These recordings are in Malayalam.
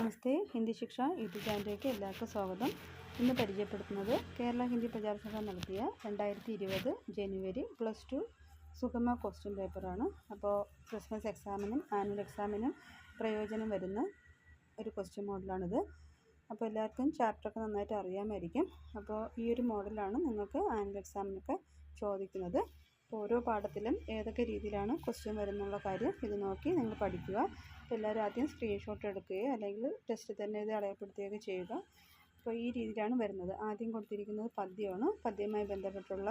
നമസ്തേ. ഹിന്ദി ശിക്ഷ യൂട്യൂബ് ചാനലിലേക്ക് എല്ലാവർക്കും സ്വാഗതം. ഇന്ന് പരിചയപ്പെടുത്തുന്നത് കേരള ഹിന്ദി പ്രചാരസഭ നടത്തിയ രണ്ടായിരത്തി ഇരുപത് ജനുവരി പ്ലസ് ടു സുഗമ ക്വസ്റ്റ്യൻ പേപ്പറാണ്. അപ്പോൾ ക്രിസ്മസ് എക്സാമിനും ആനുവൽ എക്സാമിനും പ്രയോജനം വരുന്ന ഒരു ക്വസ്റ്റ്യൻ മോഡലാണിത്. അപ്പോൾ എല്ലാവർക്കും ചാപ്റ്ററൊക്കെ നന്നായിട്ട് അറിയാമായിരിക്കും. അപ്പോൾ ഈ ഒരു മോഡലാണ് നിങ്ങൾക്ക് ആനുവൽ എക്സാമിനൊക്കെ ചോദിക്കുന്നത്. ഓരോ പാഠത്തിലും ഏതൊക്കെ രീതിയിലാണ് ക്വസ്റ്റ്യൻ വരുന്നുള്ള കാര്യം ഇത് നോക്കി നിങ്ങൾ പഠിക്കുക. എല്ലാവരും ആദ്യം സ്ക്രീൻഷോട്ട് എടുക്കുകയോ അല്ലെങ്കിൽ ടെസ്റ്റ് തന്നെ ഇത് അടയാളപ്പെടുത്തുകയൊക്കെ ചെയ്യുക. അപ്പോൾ ഈ രീതിയിലാണ് വരുന്നത്. ആദ്യം കൊടുത്തിരിക്കുന്നത് പദ്യമാണ്. പദ്യവുമായി ബന്ധപ്പെട്ടുള്ള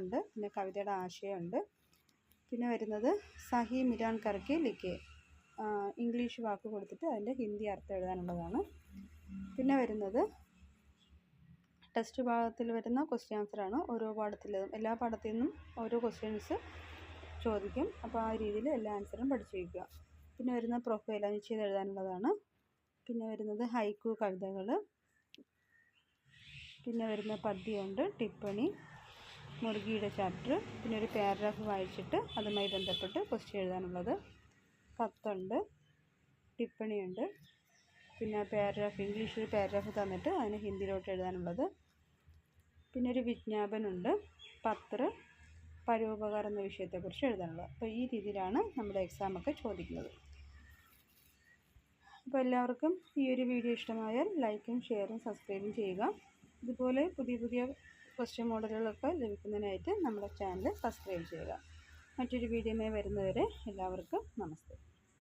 ഉണ്ട്. പിന്നെ കവിതയുടെ ആശയമുണ്ട്. പിന്നെ വരുന്നത് സഹി മിരാൻ കറക്കി ലിക്കെ ഇംഗ്ലീഷ് വാക്ക് കൊടുത്തിട്ട് അതിന്റെ ഹിന്ദി അർത്ഥം എഴുതാനുള്ളതാണ്. പിന്നെ വരുന്നത് ടെസ്റ്റ് ഭാഗത്തിൽ വരുന്ന ക്വസ്റ്റ്യൻ ആൻസറാണ് ഓരോ പാഠത്തിലും എല്ലാ പാഠത്തിൽ നിന്നും ഓരോ ക്വസ്റ്റ്യൻസ് ചോദിക്കും. അപ്പോൾ ആ രീതിയിൽ എല്ലാ ആൻസറും പഠിച്ചു വയ്ക്കുക. പിന്നെ വരുന്ന പ്രൊഫൈൽ അനുച്ഛേദം എഴുതാനുള്ളതാണ്. പിന്നെ വരുന്നത് ഹൈക്കു കവിതകൾ. പിന്നെ വരുന്ന പദ്യമുണ്ട് ടിപ്പണി. മുറുകിയുടെ ചാപ്റ്റർ പിന്നെ ഒരു പാരഗ്രാഫ് വായിച്ചിട്ട് അതുമായി ബന്ധപ്പെട്ട് ക്വസ്റ്റ്യൻ എഴുതാനുള്ളത്. കത്തുണ്ട് ടിപ്പണിയുണ്ട്. പിന്നെ പാരഗ്രാഫ് ഇംഗ്ലീഷിൽ പാരഗ്രാഫ് തന്നിട്ട് അതിന് ഹിന്ദിയിലോട്ട് എഴുതാനുള്ളത്. പിന്നെ ഒരു വിജ്ഞാപനമുണ്ട്. പത്ര പരോപകാരം എന്ന വിഷയത്തെക്കുറിച്ച് എഴുതാനുള്ളത്. അപ്പോൾ ഈ രീതിയിലാണ് നമ്മുടെ എക്സാമൊക്കെ ചോദിക്കുന്നത്. അപ്പോൾ എല്ലാവർക്കും ഈ ഒരു വീഡിയോ ഇഷ്ടമായാൽ ലൈക്കും ഷെയറും സബ്സ്ക്രൈബും ചെയ്യുക. ഇതുപോലെ പുതിയ പുതിയ ക്വസ്റ്റ്യൻ മോഡലുകളൊക്കെ ലഭിക്കുന്നതിനായിട്ട് നമ്മുടെ ചാനൽ സബ്സ്ക്രൈബ് ചെയ്യുക. മറ്റൊരു വീഡിയോയുമായി വരുന്നവരെ എല്ലാവർക്കും നമസ്തേ.